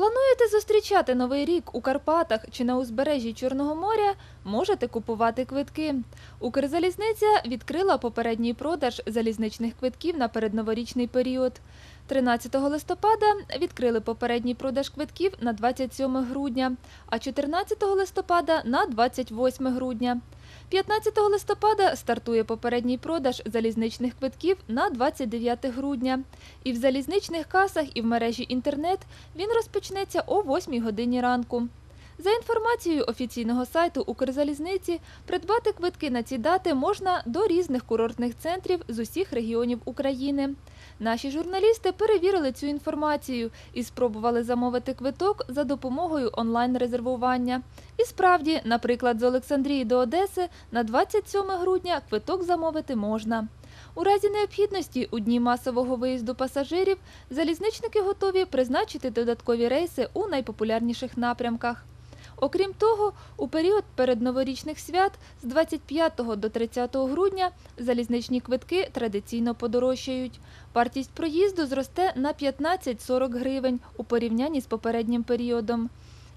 Плануєте зустрічати новий рік у Карпатах чи на узбережжі Чорного моря? Можете купувати квитки. Укрзалізниця відкрила попередній продаж залізничних квитків на передноворічний період. 13 листопада відкрили попередній продаж квитків на 27 грудня, а 14 листопада на 28 грудня. 15 листопада стартує попередній продаж залізничних квитків на 29 грудня. І в залізничних касах, і в мережі інтернет він розпочнеться о 8 годині ранку. За інформацією офіційного сайту Укрзалізниці, придбати квитки на ці дати можна до різних курортних центрів з усіх регіонів України. Наші журналісти перевірили цю інформацію і спробували замовити квиток за допомогою онлайн-резервування. І справді, наприклад, з Олександрії до Одеси на 27 грудня квиток замовити можна. У разі необхідності у дні масового виїзду пасажирів залізничники готові призначити додаткові рейси у найпопулярніших напрямках. Окрім того, у період передноворічних свят з 25 до 30 грудня залізничні квитки традиційно подорожчають. Вартість проїзду зросте на 15-40 гривень у порівнянні з попереднім періодом.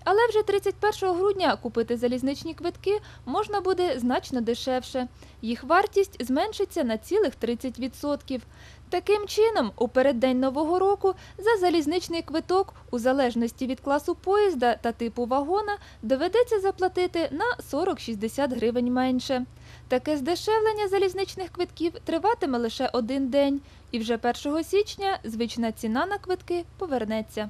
Але вже 31 грудня купити залізничні квитки можна буде значно дешевше. Їх вартість зменшиться на цілих 30%. Таким чином, у переддень нового року за залізничний квиток, у залежності від класу поїзда та типу вагона, доведеться заплатити на 40-60 гривень менше. Таке здешевлення залізничних квитків триватиме лише один день, і вже 1 січня звична ціна на квитки повернеться.